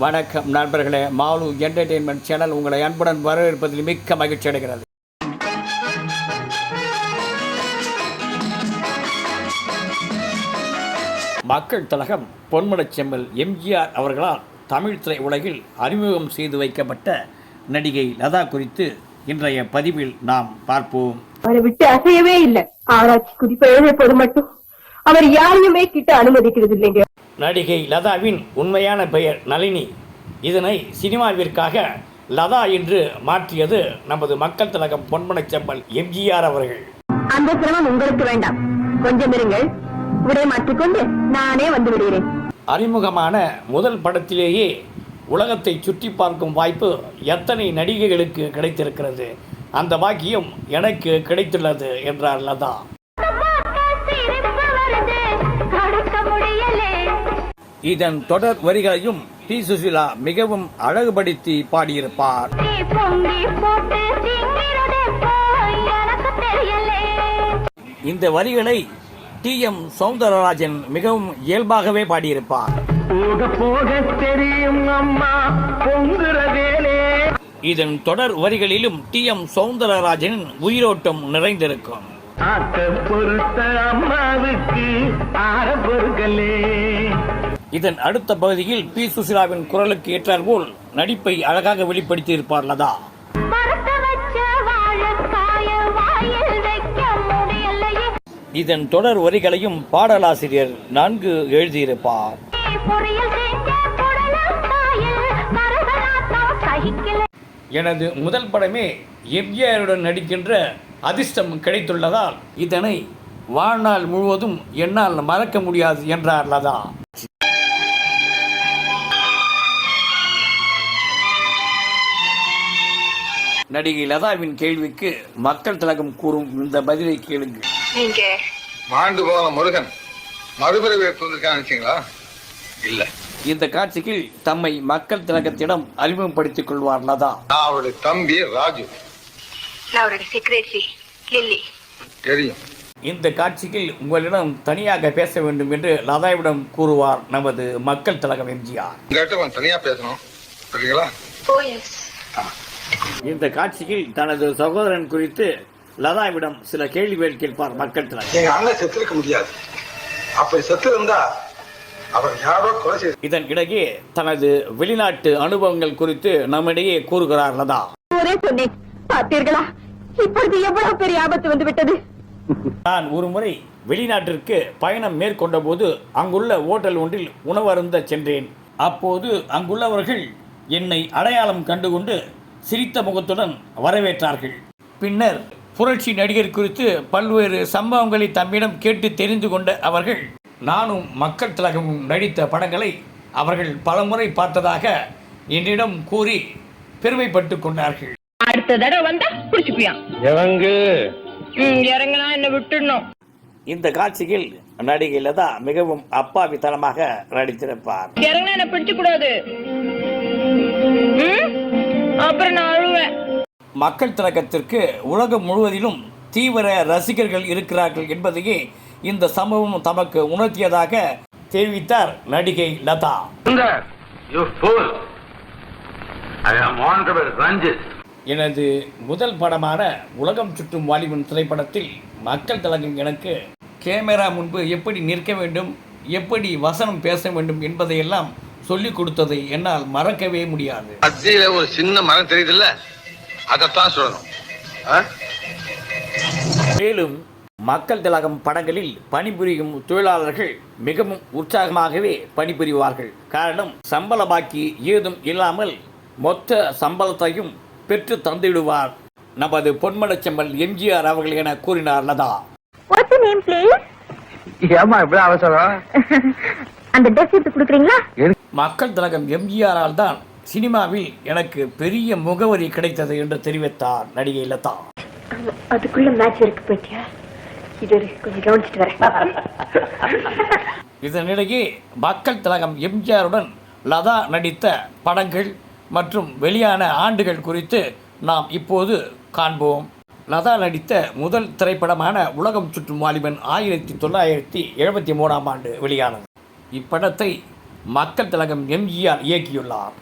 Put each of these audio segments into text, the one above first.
வணக்கம் நண்பர்களே. Mall entertainment channel உங்களை அன்புடன் வரவேற்பதில் மிக்க மகிழ்ச்சி அடைகிறது. மக்கள் தலகம் பொன்மனச் செம்மல் எம்ஜிஆர் அவர்களால் தமிழ் திரை உலகில் அறிமுகம் செய்து வைக்கப்பட்ட நடிகை லதா குறித்து இன்றைய பதிவில் நாம் பார்ப்போம். அவரை விட்டு அசையவே இல்லை. ஆராய்ச்சி குறிப்பு எழுதியபோது மட்டும் அவர் யாரையுமே கிட்ட அனுமதிக்கிறது இல்லைங்க நடிகை லதாவின் உண்மையான பெயர் நளினி. இதனை சினிமாவிற்காக லதா என்று மாற்றியது நமது மக்கள் திலகம் பொன்மனச் செம்மல் எம்ஜிஆர் அவர்கள். அந்த சிரமம் உங்களுக்கு வேண்டாம். கொஞ்சம் இருங்கள். உடை மாற்றிக்கொண்டு நானே வந்து விடுகிறேன். அறிமுகமான முதல் படத்திலேயே உலகத்தை சுற்றி பார்க்கும் வாய்ப்பு எத்தனை நடிகைகளுக்கு கிடைத்திருக்கிறது? அந்த பாக்கியம் எனக்கு கிடைத்துள்ளது என்றார் லதா. இதன் தொடர் வரிகளையும் டி சுசிலா மிகவும் அழகுபடுத்தி பாடியிருப்பார். இந்த வரிகளை டி எம் சௌந்தரராஜன் மிகவும் இயல்பாகவே பாடியிருப்பார். போக போக தெரியும் அம்மா பொங்குற வேலே இதன் தொடர் வரிகளிலும் டி எம் சௌந்தரராஜனின் உயிரோட்டம் நிறைந்திருக்கும். அம்மாவுக்கு பொறுக்கலே. இதன் அடுத்த பகுதியில் பி. சுசிலாவின் குரலுக்கு ஏற்றார் போல் நடிப்பை அழகாக வெளிப்படுத்தி இருப்பார் லதா இதன் தொடர் வரிகளையும் பாடலாசிரியர் நன்கு எழுதியிருப்பார். எனது முதல் படமே எம்ஜிஆருடன் நடிக்கின்ற அதிர்ஷ்டம் கிடைத்துள்ளதால் இதனை வாழ்நாள் முழுவதும் என்னால் மறக்க முடியாது என்றார் லதா நடிகை லதாவின் கேள்விக்கு மக்கள் திலகம் கூறும் இந்த பதிலை கேளுங்கள் நீங்க மாண்டு போன முருகன் மறுபிறவி நினைச்சீங்களா? இல்ல. இந்த காட்சியில் தம்மை மக்கள் திலகத்திடம் அறிமுகப்படுத்திக் கொள்வார் லதா. நான் அவருடைய தம்பி ராஜு. நான் அவரோட செக்ரட்டரி லில்லி தெரியும். இந்த காட்சியில் உங்களிடம் தனியாக பேச வேண்டும் என்று லதாவிடம் கூறுவார் நமது மக்கள் திலகம் எம்ஜிஆர். உங்ககிட்ட கொஞ்சம் தனியா பேசணும். சரிங்களா ஓ எஸ் இந்த காட்சியில் தனது சகோதரன் குறித்து லதாவிடம் சில கேள்விகள் கேட்பார் மக்கள் திலகம் எங்க அண்ணன் செத்துருக்க முடியாது. அப்படி செத்து இருந்தா அவர் யாரோ கொலை செய்து இதன் இடையே தனது வெளிநாட்டு அனுபவங்கள் குறித்து நம்மிடையே கூறுகிறார் லதா. ஒரே சொன்னேன் பார்த்தீர்களா? இப்பொழுது எவ்வளவு பெரிய ஆபத்து வந்து விட்டது நான் ஒருமுறை வெளிநாட்டிற்கு பயணம் மேற்கொண்ட போது அங்குள்ள ஓட்டல் ஒன்றில் உணவருந்த சென்றேன். அப்போது அங்குள்ளவர்கள் என்னை அடையாளம் கண்டுகொண்டு சிரித்த முகத்துடன் வரவேற்றார்கள். பின்னர் புரட்சி நடிகர் குறித்து பல்வேறு சம்பவங்களை தம்மிடம் கேட்டு தெரிந்து கொண்ட அவர்கள் நானும் மக்கள் திலகமும் நடித்த படங்களை அவர்கள் பலமுறை பார்த்ததாக என்னிடம் கூறி பெருமைப்பட்டு கொண்டார்கள். அடுத்த தடவை வந்தா புடிச்சுப்பியான் எவங்கு இறங்கினா என்ன விட்டுடணும். இந்த காட்சியில் நடிகை லதா மிகவும் அப்பாவித்தனமாக நடித்திருப்பார். இறங்கினா என்ன பிடிச்சு கூடாது ம்? அப்புறம் நான் அழுவேன் மக்கள் திலகத்திற்கு உலகம் முழுவதிலும் தீவிர ரசிகர்கள் இருக்கிறார்கள் என்பதையே இந்த சம்பவம் தமக்கு உணர்த்தியதாக தெரிவித்தார் நடிகை Latha You fool! I am Honorable Ranjit. எனது முதல் படமான உலகம் சுற்றும் வாலிபன் திரைப்படத்தில் மக்கள் திலகம் எனக்கு கேமரா முன்பு எப்படி நிற்க வேண்டும் எப்படி வசனம் பேச வேண்டும் என்பதையெல்லாம் சொல்லிக் கொடுத்ததை என்னால் மறக்கவே முடியாது. மத்தியில ஒரு சின்ன மரம் தெரியுதுல்ல? அதைத்தான் சொல்லணும். ஆ? மேலும் மக்கள் திலகம் படங்களில் பணிபுரியும் தொழிலாளர்கள் மிகவும் உற்சாகமாகவே பணிபுரிவார்கள். காரணம் சம்பள பாக்கி ஏதும் இல்லாமல் மொத்த சம்பளத்தையும் பெற்று தந்திடுவார் நமது பொன்மனச்செம்மல் எம்ஜிஆர் அவர்கள் என கூறினார் லதா. வாட்ஸ் நேம் ப்ளீஸ் ஏமா இப்படி அவசரம்? அந்த ட்ரெஸ் எடுத்து கொடுக்குறீங்களா? மக்கள் திலகம் எம்ஜிஆரால் தான் சினிமாவில் எனக்கு பெரிய முகவரி கிடைத்தது என்று தெரிவித்தார் நடிகை லதா. அதுக்குள்ள மேட்ச் இருக்கு போயிட்டியா இதனிடையே மக்கள் திலகம் எம்ஜிஆருடன் லதா நடித்த படங்கள் மற்றும் வெளியான ஆண்டுகள் குறித்து நாம் இப்போது காண்போம். லதா நடித்த முதல் திரைப்படமான உலகம் சுற்றும் வாலிபன் ஆயிரத்தி தொள்ளாயிரத்தி எழுபத்தி மூணாம் ஆண்டு வெளியானது. இப்படத்தை மக்கள் திலகம் எம்ஜிஆர் இயக்கியுள்ளார்.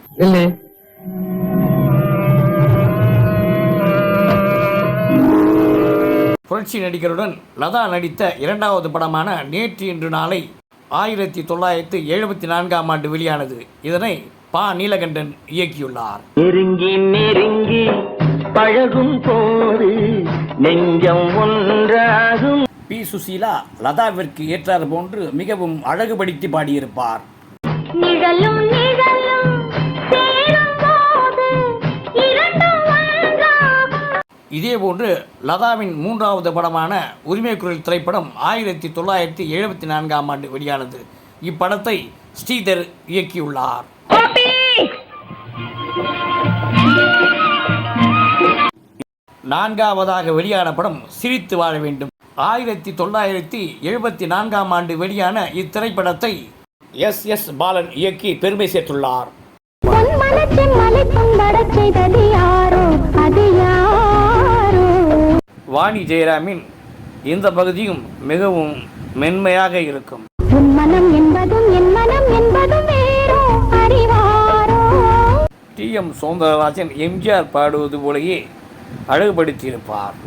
புரட்சி நடிகருடன் லதா நடித்த இரண்டாவது படமான நேற்று இன்று நாளை ஆயிரத்தி தொள்ளாயிரத்தி எழுபத்தி நான்காம் ஆண்டு வெளியானது. இதனை பா. நீலகண்டன் இயக்கியுள்ளார். நெருங்கி நெருங்கி பழகும் போது நெஞ்சம் ஒன்றாகும். பி. சுசீலா லதாவிற்கு ஏற்றார் போன்று மிகவும் அழகுபடுத்தி பாடியிருப்பார். நிழலும் நிழலும் ஒன்றாகும். இதேபோன்று லதாவின் மூன்றாவது படமான உரிமை குரல் திரைப்படம் ஆயிரத்தி தொள்ளாயிரத்தி எழுபத்தி நான்காம் ஆண்டு வெளியானது. இப்படத்தை ஸ்ரீதர் இயக்கியுள்ளார். நான்காவதாக வெளியான படம் சிரித்து வாழ வேண்டும். ஆயிரத்தி தொள்ளாயிரத்தி எழுபத்தி நான்காம் ஆண்டு வெளியான இத்திரைப்படத்தை எஸ் எஸ் பாலன் இயக்கி பெருமை சேர்த்துள்ளார். வாணி ஜெயராமின் இந்த பகுதியும் மிகவும் மென்மையாக இருக்கும். உன் மனம் என்பதும் என் மனம் என்பதும் வேறோ? அறிவாரோ? டி எம் சௌந்தரராஜன் எம்ஜிஆர் பாடுவது போலயே அழகுபடுத்தியிருப்பார்.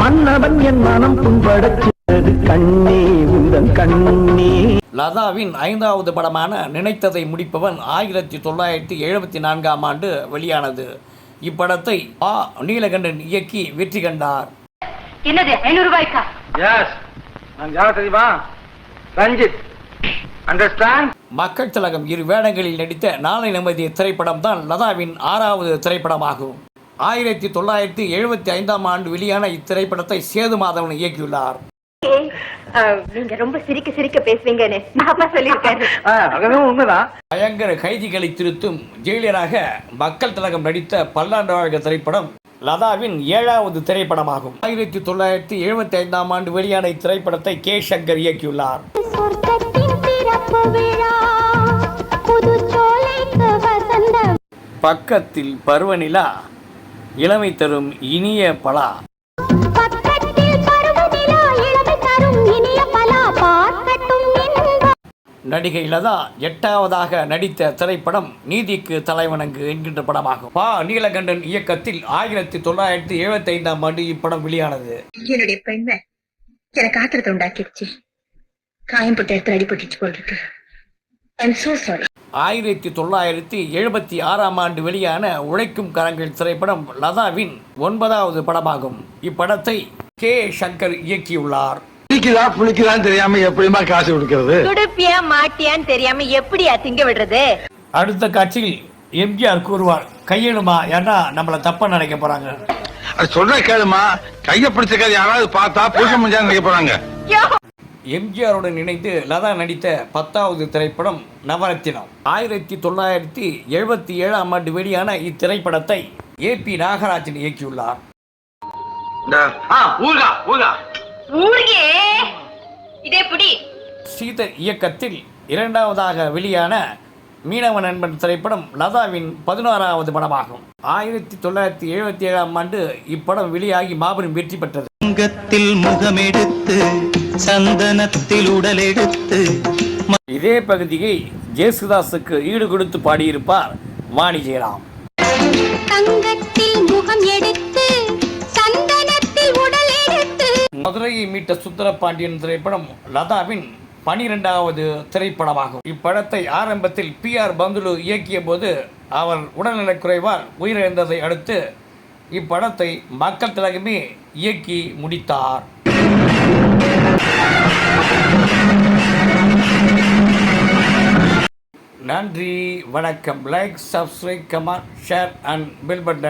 மன்னவன் என் மனம் புண்படச் செய்தது கண்ணே உந்தன் கண்ணே. லதாவின் ஐந்தாவது படமான நினைத்ததை முடிப்பவன் ஆயிரத்தி தொள்ளாயிரத்தி எழுபத்தி நான்காம் ஆண்டு வெளியானது. இப்படத்தை ஆ நீலகண்டன் இயக்கி வெற்றி கண்டார். என்னது ஐநூறு ரூபாய்க்கா? எஸ் நான் யார் தெரியுமா? ரஞ்சித். அண்டர்ஸ்டாண்ட் மக்கள் திலகம் இரு வேடங்களில் நடித்த நாளை நமதிய திரைப்படம் தான் லதாவின் ஆறாவது திரைப்படமாகும். ஆயிரத்தி தொள்ளாயிரத்தி எழுபத்தி ஐந்தாம் ஆண்டு வெளியான இத்திரைப்படத்தை சேது மாதவன் இயக்கியுள்ளார். நீங்க ரொம்ப சிரிக்க சிரிக்க பேசுவீங்கன்னு அப்பா சொல்லியிருக்காரு. அதுவும் உண்மைதான். பயங்கர கைதிகளை திருத்தும் ஜெயிலராக மக்கள் திலகம் நடித்த பல்லாண்டு வாழ்க திரைப்படம் லதாவின் ஏழாவது திரைப்படமாகும். ஆயிரத்தி தொள்ளாயிரத்தி எழுபத்தி ஐந்தாம் ஆண்டு வெளியான இத்திரைப்படத்தை கே. சங்கர் இயக்கியுள்ளார். பக்கத்தில் பருவநிலா இளமை தரும் இனிய பலா. நடிகை லதா எட்டாவதாக நடித்த திரைப்படம் நீதிக்கு தலைவணங்கு என்கின்ற படமாகும். பா. நீலகண்டன் இயக்கத்தில் ஆயிரத்தி தொள்ளாயிரத்தி எழுபத்தி ஐந்தாம் ஆண்டு இப்படம் வெளியானது. என்னுடைய பெண்மை எனக்கு ஆத்திரத்தை உண்டாக்கிடுச்சு. காயம் போட்டு எடுத்து அடிபட்டுச்சு போல் இருக்கு. ஆயிரத்தி தொள்ளாயிரத்தி எழுபத்தி ஆறாம் ஆண்டு வெளியான உழைக்கும் கரங்கள் திரைப்படம் லதாவின் ஒன்பதாவது படமாகும். இப்படத்தை கே. சங்கர் இயக்கியுள்ளார். புளிக்குதா புளிக்குதான்னு தெரியாம எப்படிமா காசு கொடுக்கறது? துடுப்பியா மாட்டியான்னு தெரியாம எப்படியா திங்க விடுறது? அடுத்த காட்சியில் எம்ஜிஆர் கூறுவார் கையெழுமா ஏன்னா நம்மளை தப்பா நினைக்க போறாங்க? அது சொல்ற கேளுமா கைய பிடிச்ச யாராவது பார்த்தா பூச முடியாது நினைக்க போறாங்க. எம்ஜிஆருடன் இணைந்து லதா நடித்த பத்தாவது திரைப்படம் நவரத்தினம். ஆயிரத்தி தொள்ளாயிரத்தி எழுபத்தி ஏழாம் ஆண்டு வெளியான இத்திரைப்படத்தை ஏ பி நாகராஜன் இயக்கியுள்ளார். ஸ்ரீதர் இயக்கத்தில் இரண்டாவதாக வெளியான மீனவ நண்பன் திரைப்படம் லதாவின் பதினோராவது படமாகும். ஆயிரத்தி தொள்ளாயிரத்தி எழுபத்தி ஏழாம் ஆண்டு இப்படம் வெளியாகி மாபெரும் வெற்றி பெற்றது. தங்கத்தில் முகமெடுத்து சந்தனத்தில் உடலெடுத்து இதே பகுதியை ஜேசுதாஸுக்கு ஈடு கொடுத்து பாடியிருப்பார் வாணி ஜெயராம் தங்கத்தில் முகம் எடுத்து மதுரையை மீட்ட சுந்தரபாண்டியன் திரைப்படம் லதாவின் பனிரெண்டாவது திரைப்படமாகும். இப்படத்தை ஆரம்பத்தில் பி ஆர் பந்துலு இயக்கிய போது அவர் உடல்நலக்குறைவால் உயிரிழந்ததை அடுத்து இப்படத்தை மக்கள் திலகமே இயக்கி முடித்தார். நன்றி வணக்கம். Like subscribe comment share and bell button